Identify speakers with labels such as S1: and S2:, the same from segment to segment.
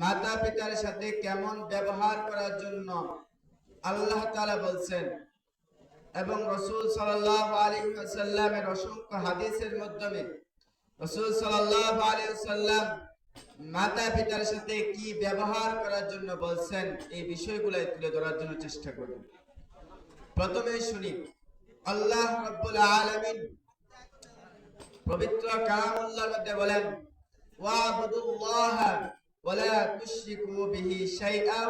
S1: মাতা পিতার সাথে কেমন ব্যবহার করার জন্য আল্লাহ তাআলা বলছেন, এবং রসুল সাল্লাল্লাহু আলাইহি ওয়াসাল্লামের অসংখ্য হাদিসের মাধ্যমে রসুল সাল্লাল্লাহু আলাইহি ওয়াসাল্লাম মাতা পিতার সাথে কি ব্যবহার করার জন্য বলছেন, এই বিষয়গুলো তুলে ধরার জন্য চেষ্টা করব প্রথমে শুনি, আল্লাহ রাব্বুল আলামিন পবিত্র কালামুল্লাহর মধ্যে বলেন ওয়াবুদুল্লাহ তুশরিকু বিহি শাইআ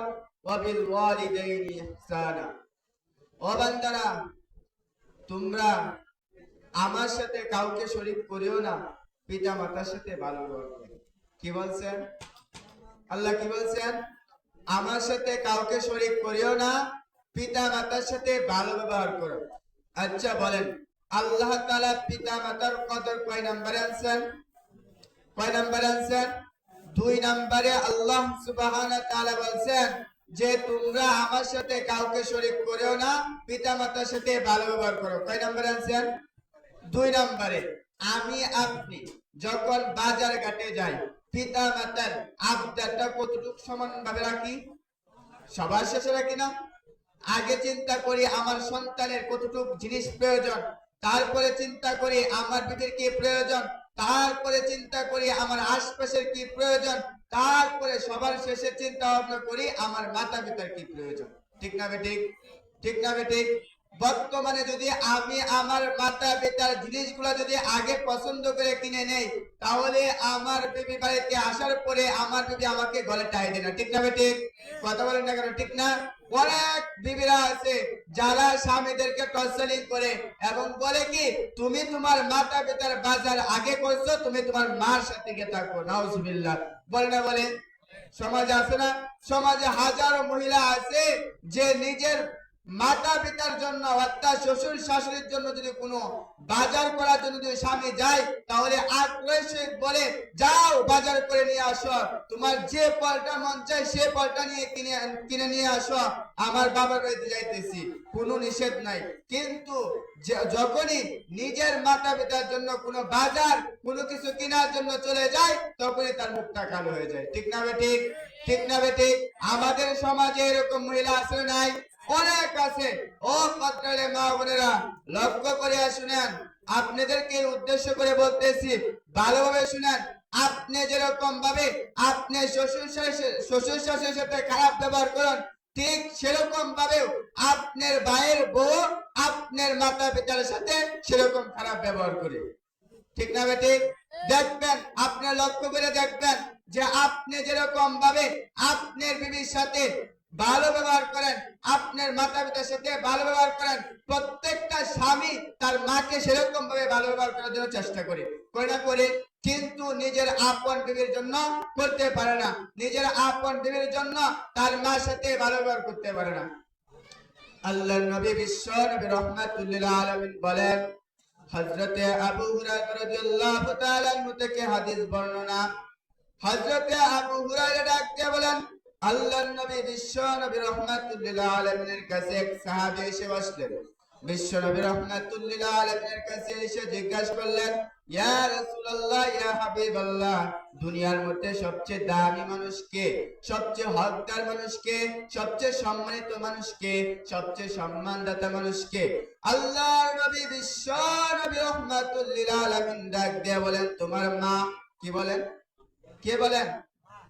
S1: ওয়া বিল ওয়ালিদাইনি ও তোমরা আমার সাথে কাউকে শরীক করিও না পিতা মাতার সাথে ভালো ব্যবহার। কি বলছেন? আল্লাহ কি বলছেন? আমার সাথে কাউকে শরীক করিও না পিতা মাতার সাথে ভালো ব্যবহার করো। আচ্ছা বলেন, আল্লাহ তাআলা পিতা মাতার কদর কয় নম্বরে আনছেন? কয় নম্বরে আনছেন? দুই নম্বরে আল্লাহ তাআলা বলছেন যে তোমরা আমার সাথে কাউকে শরীক করেও না পিতা মাতার সাথে ভালো ব্যবহার করো। কয় নম্বরে আনছেন? দুই নম্বরে, আমি আপনি যখন বাজার ঘাটে যাই পিতা মাতার আবদারটা কতটুকু সমান ভাবে রাখি? সবার শেষে রাখি না? আগে চিন্তা করি আমার সন্তানের কতটুকু জিনিস প্রয়োজন, তারপরে চিন্তা করি আমার বিবির কি প্রয়োজন তারপরে চিন্তা করি আমার আশপাশের কি প্রয়োজন? তারপরে সবার শেষে চিন্তা ভাবনা করি আমার মাতা পিতার কি প্রয়োজন? ঠিক না বেঠিক? ঠিক না বেঠিক? বর্তমানে যদি আমি আমার মাতা পিতার জিনিসগুলো যদি আগে পছন্দ করে কিনে নেই, তাহলে আমার বিবি বাড়িতে আসার পরে আমার বিবি আমাকে গলে টাই দেয় না। ঠিক না বেঠিক? কথা বলেন না কেন? ঠিক না? অনেক বিবিরা আছে যারা স্বামীদেরকে টর্চারিং করে এবং বলে কি, তুমি তোমার মাতা পিতার বাজার আগে করছ, তুমি তোমার মার সাথে গিয়ে থাকো। নাউজুবিল্লাহ। বলে না বলে? সমাজে আছে না? সমাজে হাজারো মহিলা আছে যে নিজের মাতা পিতার জন্য অর্থাৎ শ্বশুর শাশুড়ির জন্য যদি কোনো বাজার করার জন্য যদি স্বামী যায়, তাহলে আগ্রহের বলে, যাও বাজার করে নিয়ে আসো। তোমার যে ফলটা মন চায়, সে ফলটা নিয়ে কিনে কিনে নিয়ে আসো। আমার বাবার বাড়িতে যাইতেছি। কোনো নিষেধ নাই। কিন্তু যখনই নিজের মাতা পিতার জন্য কোনো বাজার, কোনো কিছু কেনার জন্য চলে যায়, তখনই তার মুখটা কালো হয়ে যায়। ঠিক না বেঠিক ঠিক? না বেঠিক আমাদের সমাজে এরকম মহিলা আসলে নাই? অনেক আছে। ও পত্রালে মা বোনেরা, লক্ষ্য করে শুনেন, আপনাদেরকে উদ্দেশ্য করে বলতেছি, ভালোভাবে শুনেন, আপনি যেরকম ভাবে আপনি শ্বশুর শ্বশুর শাশুড়ির সাথে খারাপ ব্যবহার করুন, ঠিক সেরকম ভাবেও আপনার ভাইয়ের বউ আপনার মাতা পিতার সাথে সেরকম খারাপ ব্যবহার করে। ঠিক না বেটি দেখবেন, আপনার লক্ষ্য করে দেখবেন যে আপনি যেরকম ভাবে আপনার বিবির সাথে ভালো ব্যবহার করেন, আপনার মাতা পিতার সাথে ভালো ব্যবহার করেন, প্রত্যেকটা স্বামী তার মাকে সেরকম ভাবে ভালো ব্যবহার করার জন্য চেষ্টা করে। করে না করে, কিন্তু নিজের আপন বিবির জন্য করতে পারে না। নিজের আপন বিবির জন্য তার মার সাথে ভালো ব্যবহার করতে পারে না। আল্লাহ নবী বিশ্ব নবী রহমাতুল্লিল আলামিন বলেন, হযরতে আবু হুরায়রা রাদিয়াল্লাহু তাআলা থেকে হাদিস বর্ণনা। হযরতে আবু হুরায়রা ডাক দিয়ে বলেন আল্লাহর নবী বিশ্ব নবী রহমাতুল্লিল আলামিনের কাছে এক সাহাবী এসে বসলেন। বিশ্ব নবী রহমাতুল্লিল আলামিনের কাছে এসে জিজ্ঞাসা করলেন, ইয়া রাসূলুল্লাহ, ইয়া হাবিবাল্লাহ, দুনিয়ার মধ্যে সবচেয়ে দামি মানুষ কে? সবচেয়ে হকদার মানুষ কে? সবচেয়ে সম্মানিত মানুষ কে? সবচেয়ে সম্মানদাতা মানুষ কে? আল্লাহর নবী বিশ্ব নবী রহমাতুল লিল আলামিন ডাক দিয়ে বলেন, তোমার মা কি বলেন? কে বলেন?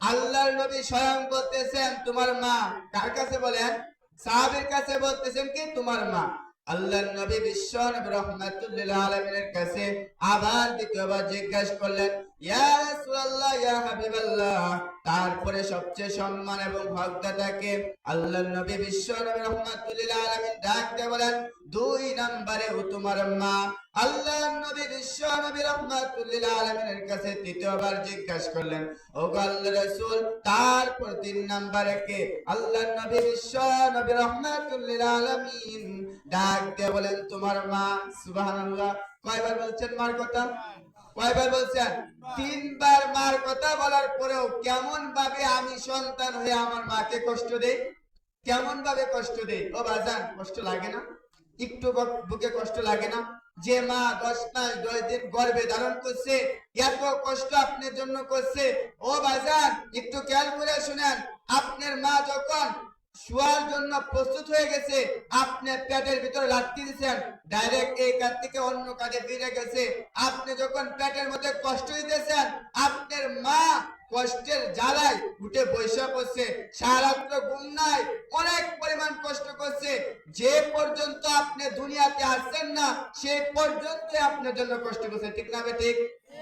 S1: আল্লাহর নবী স্বয়ং বলতেছেন, তোমার মা। কার কাছে বলেন? সাহাবের কাছে বলতেছেন কি? তোমার মা। আল্লাহর নবী বিশ্ব নবী রহমাতুল লিল আলামিনের কাছে আবার দ্বিতীয়বার জিজ্ঞাসা করলেন, ইয়া রাসূলুল্লাহ, ইয়া হাবিবাল্লাহ? তারপরে সবচেয়ে সম্মান এবং ভক্ততাকে আল্লাহর নবী বিশ্ব নবী রহমাতুল্লিল আলামিন ডাক দিয়ে বলেন, দুই নম্বরে ও তোমার মা। আল্লাহর নবী বিশ্ব নবী রহমাতুল্লিল আলামিনের কাছে তৃতীয়বার জিজ্ঞাসা করলেন, ও আল্লাহর রাসূল, তারপর তিন নম্বরে কে? আল্লাহর নবী বিশ্ব নবী রহমাতুল্লিল আলামিন বলেন তোমার মা কয়বার বলছেন মার কথা? কয়বার বলছেন? তিনবার মার কথা বলার পরেও কেমন ভাবে আমি সন্তান হয়ে আমার মাকে কষ্ট দেই? কেমন ভাবে কষ্ট দেই? ও বাজান, কষ্ট লাগে না? একটু বুকে কষ্ট লাগে না? যে মা দশ মাস দশ দিন গর্ভে ধারণ করছে, এত কষ্ট আপনার জন্য করছে। ও বাজার একটু খেয়াল করে শুনেন, আপনার মা যখন শোয়ার জন্য প্রস্তুত হয়ে গেছে। আপনি পেটের ভিতরে লাঠি দিচ্ছেন ডাইরেক্ট এই কাজ থেকে অন্য কাজে ফিরে গেছে। আপনি যখন পেটের মধ্যে কষ্ট দিতেছেন, আপনার মা কষ্টের জ্বালায় উঠে বৈশা করছে সারাত্র ঘুম নাই, অনেক পরিমাণ কষ্ট করছে। যে পর্যন্ত আপনি দুনিয়াতে আসছেন না সেই পর্যন্ত আপনার জন্য কষ্ট করছে। ঠিক না বে ঠিক?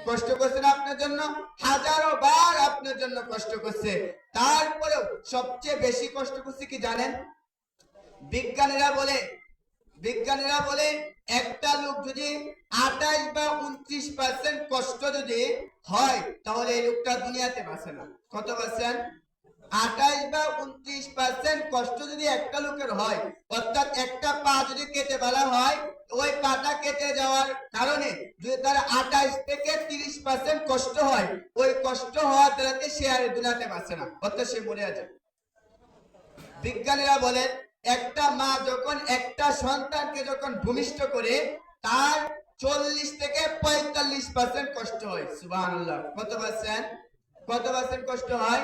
S1: কষ্ট করছেন আপনার জন্য? হাজারো বার আপনার জন্য কষ্ট করছে। তারপরেও সবচেয়ে বেশি কষ্ট করছে কি জানেন? বিজ্ঞানীরা বলে বিজ্ঞানীরা বলে, একটা লোক যদি আঠাশ বা উনত্রিশ পার্সেন্ট কষ্ট যদি হয়, তাহলে এই লোকটা দুনিয়াতে বাঁচে না। কত পার্সেন্ট আঠাশ বা উনত্রিশ পার্সেন্ট কষ্ট যদি একটা লোকের হয়, অর্থাৎ একটা পা যদি কেটে ফেলা হয় ওই পাটা কেটে যাওয়ার কারণে যদি তার আঠাশ থেকে তিরিশ পার্সেন্ট কষ্ট হয়, ওই কষ্ট হওয়ার দ্বারাতে সে আর দুনিয়াতে বাঁচে না। অর্থাৎ সে মরে যায় বিজ্ঞানীরা বলেন একটা মা যখন একটা সন্তানকে যখন ভূমিষ্ঠ করে, তার চল্লিশ থেকে পঁয়তাল্লিশ পার্সেন্ট কষ্ট হয়। সুবাহ কত পার্সেন্ট কত পার্সেন্ট কষ্ট হয়?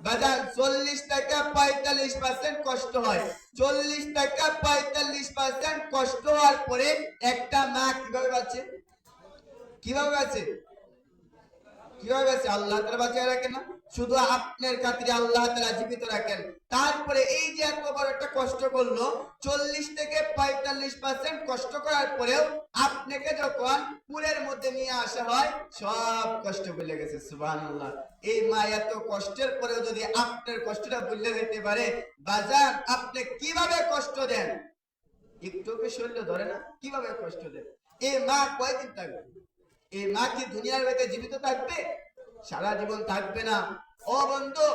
S1: বাজার চল্লিশ টাকা, পঁয়তাল্লিশ পার্সেন্ট কষ্ট হয়। চল্লিশ টাকা, পঁয়তাল্লিশ পার্সেন্ট কষ্ট হওয়ার পরে একটা মা কীভাবে বাঁচে? কীভাবে বাঁচে? কীভাবে বাঁচে? আল্লাহ তারা বাঁচিয়ে রাখে না? শুধু আপনার খাতিরে আল্লাহ তারা জীবিত রাখেন। তারপরে এই যে এত বড় একটা কষ্ট করল, চল্লিশ থেকে পঁয়তাল্লিশ পার্সেন্ট কষ্ট করার পরেও আপনাকে যখন পুরের মধ্যে নিয়ে আসা হয়, সব কষ্ট ভুলে গেছে সুবাহ এই মা এত কষ্টের পরেও যদি আপনার কষ্টটা ভুলে যেতে পারে বাজার আপনি কীভাবে কষ্ট দেন? একটু কি শরীরে ধরে না, কীভাবে কষ্ট দেন? এই মা কয়দিন থাকবে? এই মা কি দুনিয়ার বেঁচে জীবিত থাকবে? সারা জীবন থাকবে না। ও বন্ধু,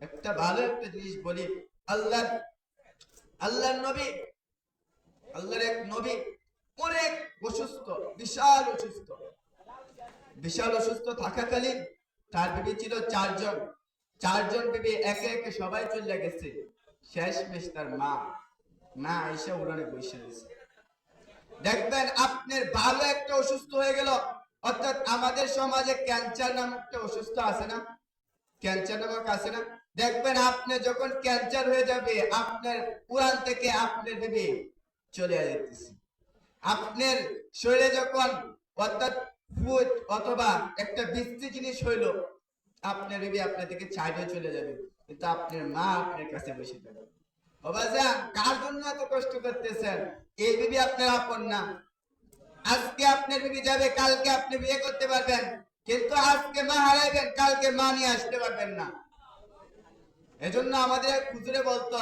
S1: একটা ভালো একটা জিনিস বলি। আল্লাহ, আল্লাহর নবী, আল্লাহর এক নবী অনেক অসুস্থ, বিশাল অসুস্থ। বিশাল অসুস্থ থাকাকালীন তার বিবি ছিল চারজন। চারজন বিবি একে একে সবাই চলে গেছে। শেষ মেশ তার মা মা এসে উড়ানে বসে দেখবেন আপনার ভালো একটা অসুস্থ হয়ে গেল। অর্থাৎ আমাদের সমাজে ক্যান্সার নামক একটা অসুস্থ আছে না? ক্যান্সার নামক আছে না? দেখবেন আপনি যখন ক্যান্সার হয়ে যাবে, আপনার উড়ান থেকে আপনার বেবি চলে যেতেছে। আপনার শরীরে যখন অর্থাৎ ফুট অথবা একটা বৃষ্টি জিনিস হইল, আপনার বেবি আপনার থেকে চাইলে চলে যাবে। কিন্তু আপনার মা আপনার কাছে বসে থাকবে। বাবাজা কার জন্য এত কষ্ট করতেছেন? এই বিবি আপনার আপন না। আজকে আপনি বিবি যাবে, কালকে আপনি বিয়ে করতে পারবেন। কিন্তু আজকে মা হারাইবেন, কালকে মা নিয়ে আসতে পারবেন না। এজন্য আমাদের এক হুজুরে বলতো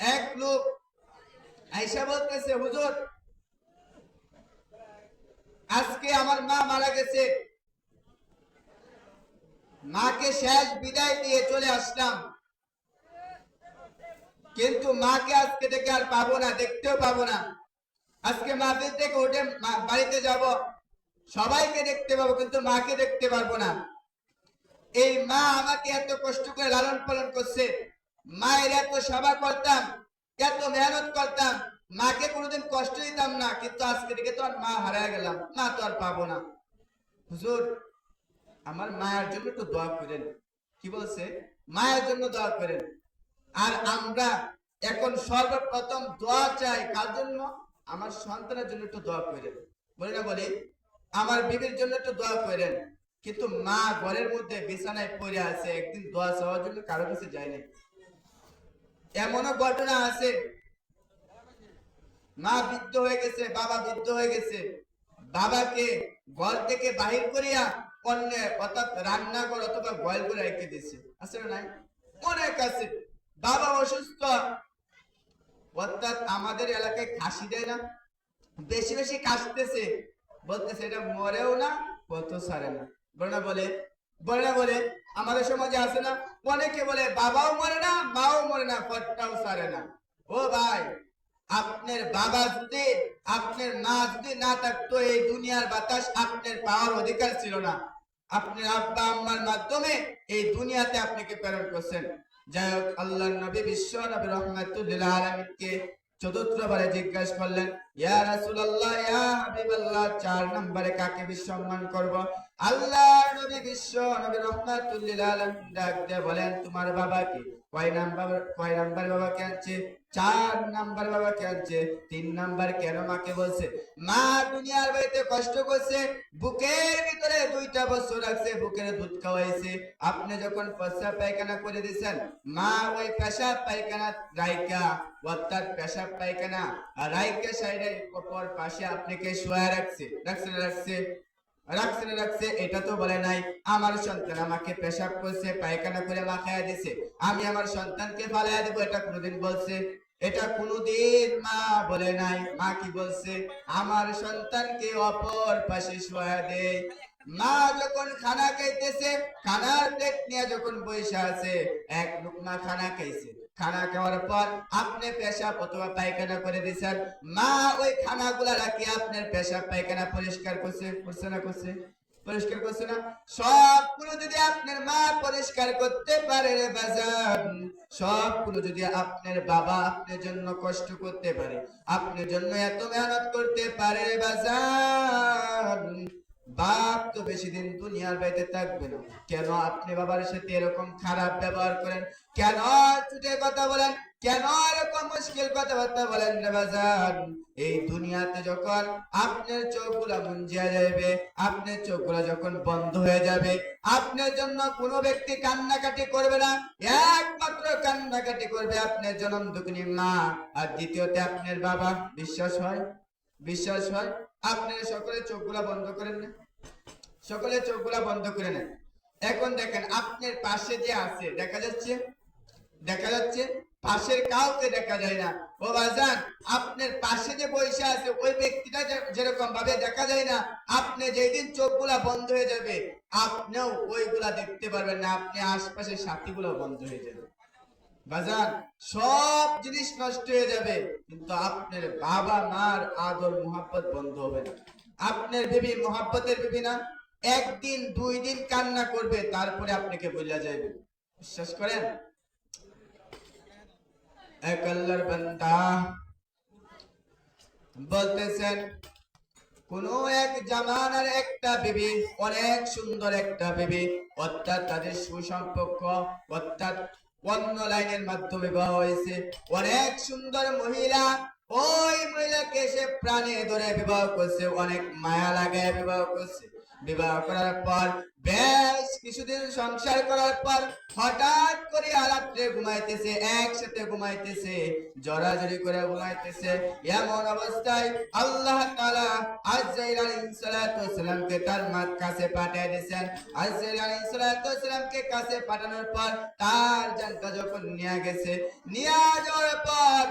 S1: এক লোক আইসা বলতেছে, হুজুর, আজকে আমার মা মারা গেছে। মাকে শেষ বিদায় দিয়ে চলে আসলাম। কিন্তু মাকে আজকে থেকে আর পাবো না, দেখতেও পাবো না। আজকে মাহফিল থেকে উঠে বাড়িতে যাব। সবাইকে দেখতে পাবো, কিন্তু মাকে দেখতে পারব না। এই মা আমাকে এত কষ্ট করে লালন পালন করছে। মায়ের এত সেবা করতাম, এত মেহনত করতাম। মাকে কোনোদিন কষ্ট দিতাম না, কিন্তু আজকে থেকে তো আর মা হারায় গেলাম। মা তো আর পাবো না। হুজুর, আমার মায়ের জন্য একটু দোয়া করেন। কি বলছে? মায়ের জন্য দোয়া করেন। আর আমরা এখন সর্বপ্রথম দোয়া চাই কার জন্য? আমার সন্তানের জন্য একটু দোয়া করেন। বলি না বলি? আমার বিবির জন্য একটু দোয়া করেন। কিন্তু মা ঘরের মধ্যে বিছানায় পড়ে আছে, একদিন দোয়া চাওয়ার জন্য কারও কাছে যায় নাই। এমনও ঘটনা আছে। মা বৃদ্ধ হয়ে গেছে, বাবা বৃদ্ধ হয়ে গেছে। বাবাকে ঘর থেকে বাহির করিয়া অন্য অর্থাৎ রান্নাঘর অথবা গয়েল করে রেখে দিয়েছে। না নাই? অনেক আছে। বাবা অসুস্থ অর্থাৎ আমাদের এলাকায় কাশি দেয় না। বেশি বেশি কাশতেছে বলতেছে এটা মরেও না, কত সারে না। বলে বলে না বলে, আমাদের সমাজে আছে না? অনেকে বলে, বাবাও মরে না, মাও মরে না কটটাও সারে না। ও ভাই, আপনার বাবা যদি, আপনার মা যদি না থাকতো, এই দুনিয়ার বাতাস আপনার পাওয়ার অধিকার ছিল না। আপনার আব্বা, আম্মার মাধ্যমে এই দুনিয়াতে আপনাকে প্রেরণ করছেন? যাই হোক আল্লাহ নবী বিশ্ব নবী রহমাতুল্লাহ আলমীকে চতুর্থবারে জিজ্ঞাসা করলেন, ইয়া রাসূলুল্লাহ, ইয়া হাবিবাল্লাহ, চার নম্বরে কাকে বিসম্মান করব? নবী বিশ্ব নবী রহমাতুল্লিল আলামিন ডাক দিয়ে বলেন, তোমার বাবা কি? কয় নাম্বার কয় নাম্বার বাবাকে আনছে? চার নাম্বার বাবাকে আনছে? তিন নাম্বার কেন মাকে বলছে? মা দুনিয়ার বাড়িতে কষ্ট করছে, বুকের ভিতরে দুইটা বছর বুকের দুধ খাওয়াইছে। আপনি যখন পেশাব পায়খানা করে দিয়েছেন, মা ওই পেশাব পায়খানা রাইকা অর্থাৎ পেশাব পায়খানা রাইকা সাইডের অপর পাশে আপনাকে শোয়া রাখছে? রাখছে রাখছে? রাখছে না রাখছে, এটা তো বলে নাই। আমার সন্তান আমাকে পেশাব করছে, পায়খানা করে মাখায়া দিছে। আমি আমার সন্তানকে ফালাইয়া দেবো, এটা কোনোদিন বলছে? এটা কোনোদিন মা বলে নাই। মা কি বলছে? আমার সন্তানকে অপর পাশে শোয়া দেয় মা যখন খানা খাইতেছে, খানার প্লেট নিয়ে যখন বসে আছে, এক লুকমা খানা খাইছে। খানা খাওয়ার পর আপনি পেশাব অথবা পায়খানা করে দিছেন মা ওই খানাগুলা রাখি আপনার পেশাব পায়খানা পরিষ্কার করছে করছে না করছে? পরিষ্কার করছে না? সবগুলো যদি আপনার মা পরিষ্কার করতে পারে রে বাজান, সবগুলো যদি আপনার বাবা আপনার জন্য কষ্ট করতে পারে, আপনার জন্য এত মেহনত করতে পারে রে বাজান। বাপ তো বেশি দিন দুনিয়ার বাইতে থাকবে না। কেন আপনি বাবার সাথে এরকম খারাপ ব্যবহার করেন? কেন ছুটে কথা বলেন? কেন এরকম মুশকিল কথাবার্তা বলেন রে বাজান? এই দুনিয়াতে যখন আপনার চোখগুলা মুঞ্জিয়া যাবে আপনার চোখগুলা যখন বন্ধ হয়ে যাবে, আপনার জন্য কোনো ব্যক্তি কান্নাকাটি করবে না। একমাত্র কান্নাকাটি করবে আপনার জন্ম দুঃখিনী মা। আর দ্বিতীয়তে আপনার বাবা, বিশ্বাস হয়? বিশ্বাস হয়? আপনারা সকলে চোখগুলা বন্ধ করেন না। সকলে চোখগুলা বন্ধ করে নেন। এখন দেখেন, আপনার পাশে যে আছে, দেখা যাচ্ছে? দেখা যাচ্ছে? পাশের কাউকে দেখা যায় না। ও বাজান, আপনার পাশে যে বসে আছে, ওই ব্যক্তিটা যেরকম ভাবে দেখা যায় না, আপনি যেদিন চোখগুলা বন্ধ হয়ে যাবে, আপনিও ওইগুলা দেখতে পারবেন না। আপনি আশপাশের সাথীগুলো বন্ধ হয়ে যাবে। বাজান সব জিনিস নষ্ট হয়ে যাবে। কিন্তু আপনার বাবা, মার আদর, মোহাব্বত বন্ধ হবে না। আপনার বেবি মোহাব্বতের বেবি না। একদিন, দুই দিন কান্না করবে, তারপরে আপনাকে বোঝা যাবে বিশ্বাস করেন? এক আল্লাহর বান্দা বলতেছেন, কোন এক জামানার একটা বিবি, অনেক সুন্দর একটা বিবি, অর্থাৎ তাদের সুসম্পর্ক, অর্থাৎ অন্য লাইনের মাধ্যমে বিবাহ হয়েছে, অনেক সুন্দর মহিলা, ওই মহিলাকে সে প্রাণে ধরে বিবাহ করছে, অনেক মায়া লাগায় বিবাহ করছে। বিবাহ করার পর কিছুদিন সংসার করার পর হঠাৎ করে ঘুমাইতেছে, একসাথে ঘুমাইতেছে, জড়াজড়ি করে ঘুমাইতেছে। এমন অবস্থায় আল্লাহ তার মার কাছে পাঠিয়ে দিয়েছেন। কাছে পাঠানোর পর তার জানটা যখন নিয়ে গেছে, নিয়ে যাওয়ার পর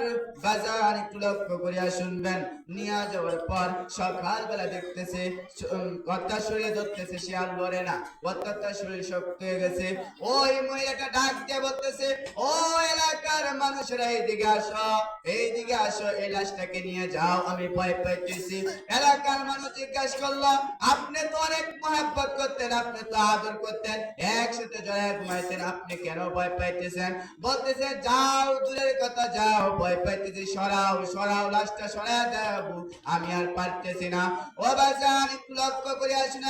S1: বাজার একটু লক্ষ্য করিয়া শুনবেন, নিয়ে যাওয়ার পর সকালবেলা দেখতেছে কথা শরীরে ধরতেছে সে আর লড়ে না। ওই এলাকার মানুষরা, এইদিকে আসো এইদিকে আসো নিয়ে যাও, আমি ভয় এলাকার মানুষ আপনি তো অনেক মহাব্বত করতেন, আপনি তো আদর করতেন। একসাথে জড়ায় ঘুমাইতেন আপনি কেন ভয় পাইতেছেন? বলতেছে, যাও, দূরের কথা যাও, ভয় পাইতেছি, সরাও সরাও, লাশটা সরাই দেব আমি আর পারতেছি না। ও বাজান একটু লক্ষ্য করে আসুন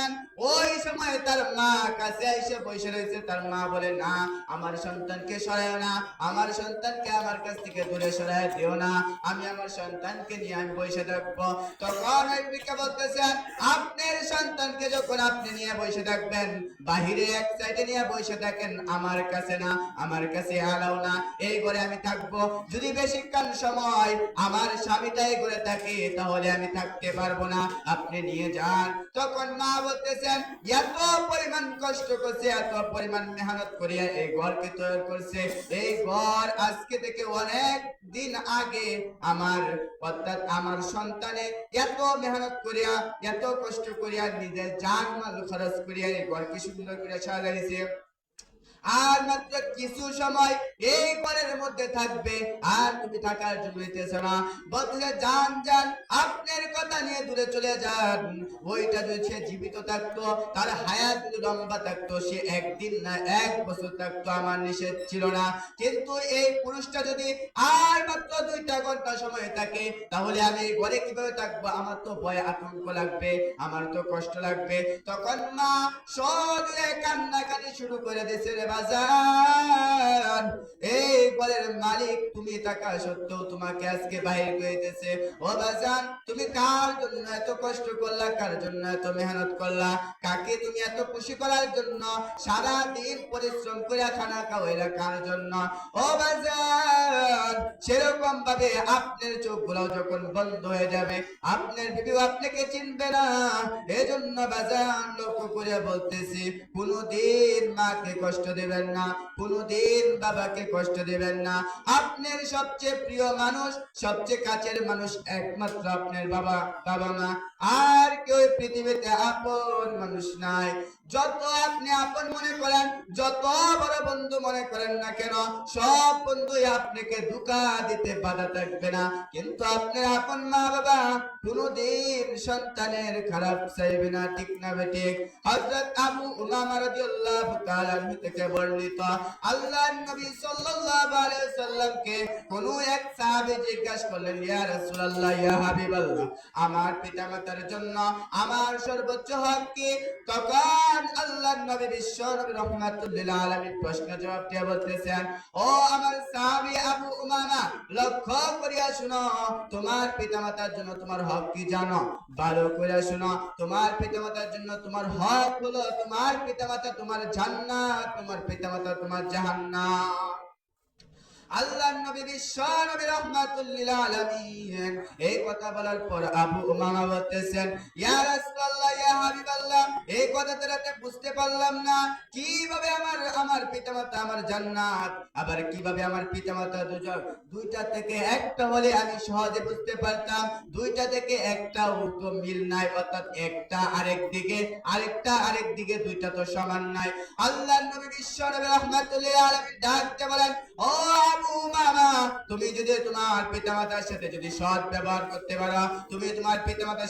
S1: ওই সময় তার মা কাছে এসে বসে রয়েছে। তার মা বলে, না, আমার সন্তানকে সরায় না, আমার সন্তানকে আমার কাছ থেকে দূরে সরায় দিও না, আমি আমার সন্তানকে নিয়ে আমি বসে থাকব। তখন বিকা বলতেছেন আপনার সন্তানকে যখন আপনি নিয়ে বসে থাকবেন, বাহিরে এক সাইডে নিয়ে বসে থাকেন, আমার কাছে না, আমার কাছে আলাও না, এই ঘরে আমি থাকব। যদি বেশিক্ষণ সময় আমার স্বামীটাই করে থাকে, তাহলে আমি থাকতে পারব না, আপনি নিয়ে যান। তখন মা বলতেছেন, এত পরিমাণ কষ্ট করছে, এত পরিমাণ মেহনত করিয়া এই ঘরকে তৈরি করছে। এই ঘর আজকে থেকে অনেক দিন আগে আমার, অর্থাৎ আমার সন্তানে এত মেহনত করিয়া, এত কষ্ট করিয়া নিজের জান মাল খরচ করিয়া এই ঘরকে সুন্দর করে সাজাইছে। где আর মাত্র কিছু সময় এই ঘরের মধ্যে থাকবে। আর তুমি থাকার জন্য হইতেছে না। বলতেছে যান যান আপনার কথা নিয়ে দূরে চলে যান। ওইটা যদি সে জীবিত থাকতো তার হায়াত যদি লম্বা থাকতো, সে একদিন না এক বছর থাকতো আমার নিষেধ ছিল না। কিন্তু এই পুরুষটা যদি আর মাত্র দুইটা ঘণ্টা সময় থাকে, তাহলে আমি এই ঘরে কীভাবে থাকব? আমার তো ভয়, আতঙ্ক লাগবে, আমার তো কষ্ট লাগবে। তখন মা সজুরে কান্নাকাটি শুরু করে দিয়েছে রে বাজার এই মালিক, তুমি থাকা সত্ত্বেও তোমাকে আজকে বাহির ও তুমি কার জন্য এত কষ্ট করলা, কার জন্য এত মেহনত করলা? কাকে তুমি এত খুশি করার জন্য? সারা দিন পরিশ্রম করে খানা কার জন্য? ও সেরকম ভাবে আপনার চোখ যখন বন্ধ হয়ে যাবে, আপনার বিবিও আপনাকে চিনবে না। এজন্য বাজান লক্ষ্য করে বলতেছি, কোনদিন মাকে কষ্ট দেবেন না। কোনদিন বাবাকে কষ্ট দেবেন না। আপনার সবচেয়ে প্রিয় মানুষ, সবচেয়ে কাছের মানুষ একমাত্র আপনার বাবা বাবা মা। আর কেউ পৃথিবীতে আপন মানুষ নাই। যত আপনি আপন মনে করেন, যত বড় বন্ধু মনে করেন না কেন, সব বন্ধুই আপনাকে ধোকা দিতে বাধা থাকবে না। কিন্তু আপনার আপন মা বাবা কোনদিন সন্তানের খারাপ চাইবে না, ঠিক না বেঠিক হযরত আবু উমামা রাদিয়াল্লাহু তাআলা থেকে বর্ণিত, আল্লাহর নবী সাল্লাল্লাহু আলাইহি সাল্লামকে কোন এক সাহাবী জিজ্ঞাসা করলেন, ইয়া রাসূলুল্লাহ, ইয়া হাবিবাল্লাহ, আমার পিতামাতার জন্য আমার সর্বোচ্চ হক কি? তখন লক্ষ্য করিয়া শুনো, তোমার পিতামাতার জন্য তোমার হক কি জানো? ভালো করে শুনো, তোমার পিতামাতার জন্য তোমার হক হলো তোমার পিতামাতা তোমার জান্নাত, তোমার পিতামাতা তোমার জাহান্নাম। নবী বিশ্ব নবী রহমাতুল আলামিন। এই কথা বলার পর আবু উমামা বলতেছেন, ইয়া রাসূলুল্লাহ, ইয়া হাবিবাল্লাহ, এই কথা বুঝতে পারলাম না। কীভাবে আমার আমার পিতামাতা আমার জান্নাত, আবার কীভাবে আমার পিতামাতা দুজন, দুইটা থেকে একটা হলে আমি সহজে বুঝতে পারতাম, দুইটা থেকে একটা তো মিল নাই, অর্থাৎ একটা আরেক দিকে, আরেকটা আরেক দিকে, দুইটা তো সমান নাই। আল্লাহ নবী বিশ্ব নবী রহমাতুল লিল আলামিন ডাকতে বলেন, ও তুমি যদি তোমার সাথে যদি সৎ ব্যবহার করতে পারো, তুমি তোমার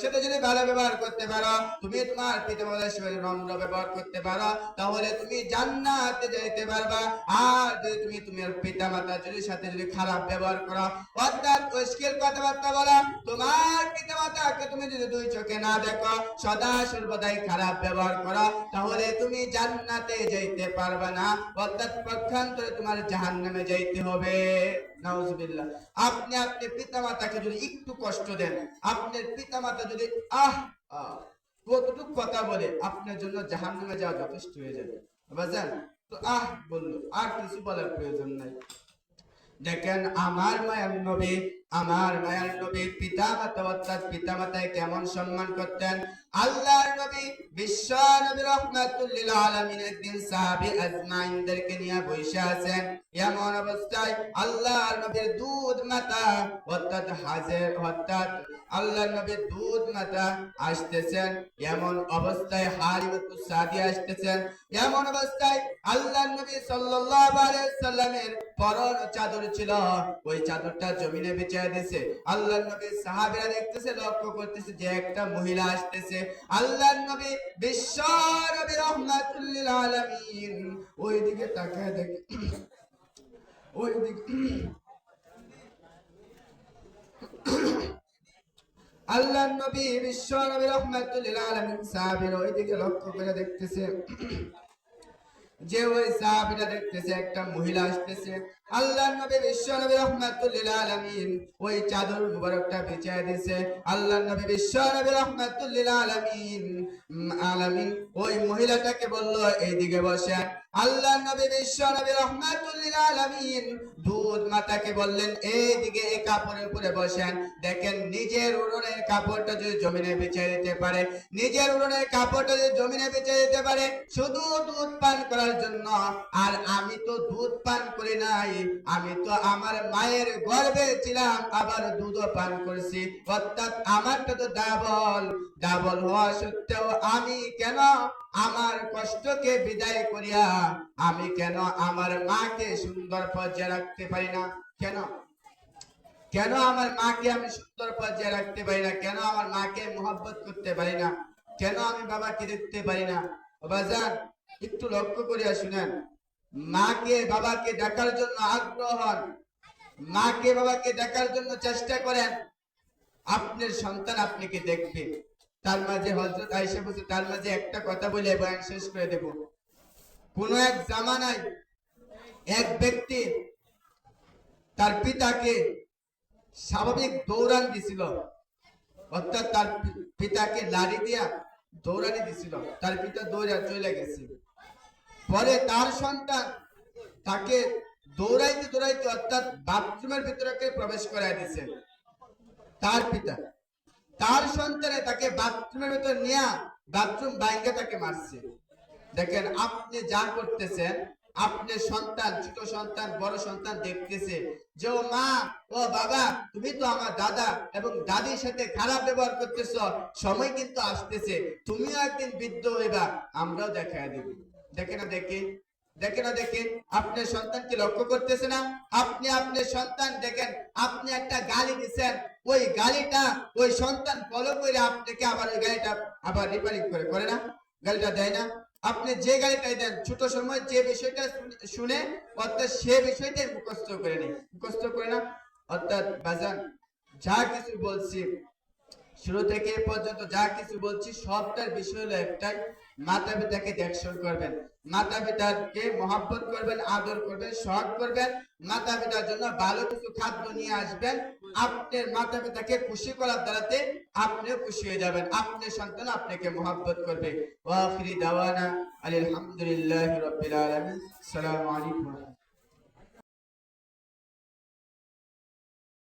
S1: সাথে যদি ভালো ব্যবহার করতে পারো, তুমি তোমার সাথে নম্র ব্যবহার করতে পারো, তাহলে তুমি জান্নাতে পারবা। আর যদি তুমি তোমার যদি সাথে যদি খারাপ ব্যবহার করো, অর্থাৎ মুশকিল কথাবার্তা বলো, তোমার তুমি যদি দুই চোখে না দেখো, সদা সর্বদাই খারাপ ব্যবহার করো, তাহলে তুমি জান্নাতে যেতে পারবে না। অর্থাৎ পক্ষান্তরে তোমার জাহান্নামে যাইতে হবে। নাউজুবিল্লাহ। আপনি আপনি পিতামাতাকে যদি একটু কষ্ট দেন, আপনার পিতামাতা যদি, আহ কতটুক কথা বলে, আপনার জন্য জাহান্নামে যাওয়া যথেষ্ট হয়ে যাবে। বুঝলেন তো আহ, বলল, আর কিছু বলার প্রয়োজন নাই। দেখেন, আমার মায়ের নবী আমার মায়ের নবী পিতা মাতা অর্থাৎ পিতা মাতায় কেমন সম্মান করতেন? আল্লাহর নবী বিশ্ব নবী রহমাতুল্লিল আলামিন একদিন সাহাবী আজমাইনদেরকে নিয়ে বসে আছেন। এমন অবস্থায় আল্লাহর নবীর দুধ মাতা অর্থাৎ হাজের, অর্থাৎ আল্লাহর নবীর দুধ মাতা আসতেছেন। এমন অবস্থায় হারিমতু সাদি আসতেছেন। এমন অবস্থায় আল্লাহর নবী সাল্লাল্লাহু আলাইহি সাল্লামের পরন চাদর ছিল। ওই চাদরটা জমিনে বিছিয়ে দিয়েছে আল্লাহর নবী সাহাবীরা দেখতেছে, লক্ষ্য করতেছে যে একটা মহিলা আসতেছে। আল্লাহর নবী বিশ্ব নবী রহমাতুল লিল আলামিন। ওই দিকে তাকায় দেখে। ওই দিকে আল্লাহ নবী বিশ্ব নবী রহমাতুল লিল আলামিন সাহাবীর ওই দিকে লক্ষ্য করে দেখতেছে। যে ওই সাহাবীরা দেখতেছে, একটা মহিলা আসতেছে। আল্লাহ নবী, বিশ্ব নবী রহমাতুল্লিল ওই চাদর মুবারকটা আল্লাহ নবী, বিশ্ব নবী রহমাতুল্লিল ওই মহিলাটাকে বলল, এইদিকে বসেন আল্লাহ নবী, বিশ্ব নবী রহমাতুল্লিল দুধ মাতাকে বললেন, এইদিকে এই কাপড়ের উপরে বসেন। দেখেন, নিজের উড়নের কাপড়টা যদি জমিনে বিছিয়ে দিতে পারে, নিজের উড়নের কাপড়টা যদি জমিনে বিছিয়ে দিতে পারে, শুধু দুধ পান করার জন্য। আর আমি তো দুধ পান করি নাই আমি তো আমার মায়ের গর্ভে ছিলাম, আবার দুধও পান করছি। অর্থাৎ আমারটা তো ডাবল। ডাবল হওয়া সত্ত্বেও আমি কেন আমার কষ্টকে বিদায় করিয়া, আমি কেন আমার মাকে সুন্দর পর্যায়ে রাখতে পারি না? কেন? কেন আমার মাকে আমি সুন্দর পর্যায়ে রাখতে পারি না? কেন আমার মাকে মোহাব্বত করতে পারি না? কেন আমি বাবাকে দেখতে পারি না? বাজান, একটু লক্ষ্য করিয়া শুনেন। মাকে, বাবাকে দেখার জন্য আগ্রহ হন। মাকে, বাবাকে দেখার জন্য চেষ্টা করেন। আপনার সন্তান আপনাকে দেখবে। তার মাঝে হজরত আইসা বসে তার মাঝে একটা কথা বলে বয়ান শেষ করে দেব। কোন এক জামানায় এক ব্যক্তি তার পিতাকে স্বাভাবিক দৌড়ান দিছিল। অর্থাৎ তার পিতাকে লাড়ি দিয়া দৌড়ানি দিছিল। তার পিতা দৌড়া চলে গেছে। পরে তার সন্তান তাকে দৌড়াইতে দৌড়াইতে অর্থাৎ বাথরুমের ভিতরে প্রবেশ করাই দিছে, তার পিতা। তার সন্তানে তাকে বাথরুমের ভিতর নিয়ে বাথরুম বাইকে তাকে মারছে। দেখেন, আপনি যা করতেছেন, আপনি সন্তান, ছোট সন্তান, বড় সন্তান দেখতেছে যে, ও মা, ও বাবা, তুমি তো আমার দাদা এবং দাদির সাথে খারাপ ব্যবহার করতেছ, সময় কিন্তু আসতেছে, তুমিও একদিন বৃদ্ধ হইবা, আমরাও দেখা দেব। না না সন্তানকে লক্ষ্য না? আপনি আপনার সন্তান দেখেন, আপনি একটা গালি ওই গালিটা ওই সন্তান ফলো করে আপনাকে আবার ওই আবার করে করে না? দেয় না? আপনি যে দেন, ছোট সময় যে বিষয়টা শুনে- অর্থাৎ সে বিষয়টাই মুখস্থ করে নেই। মুখস্থ করে না? অর্থাৎ বাজান, যা কিছু বলছি, শুরু থেকে পর্যন্ত যা কিছু বলছি, সবটার বিষয় হলো একটাই মাতা পিতাকে দেখশন করবেন। মাতা পিতাকে মহাব্বত করবেন, আদর করবেন সহ করবেন। মাতা পিতার জন্য ভালো কিছু খাদ্য নিয়ে আসবেন। আপনার মাতা পিতাকে খুশি করার দ্বারাতে আপনি খুশি হয়ে যাবেন। আপনার সন্তান আপনাকে মহাব্বত করবে। ওয়া আখিরি দাওয়ানা আলহামদুলিল্লাহ রাব্বিল আলামিন। আলাইকুম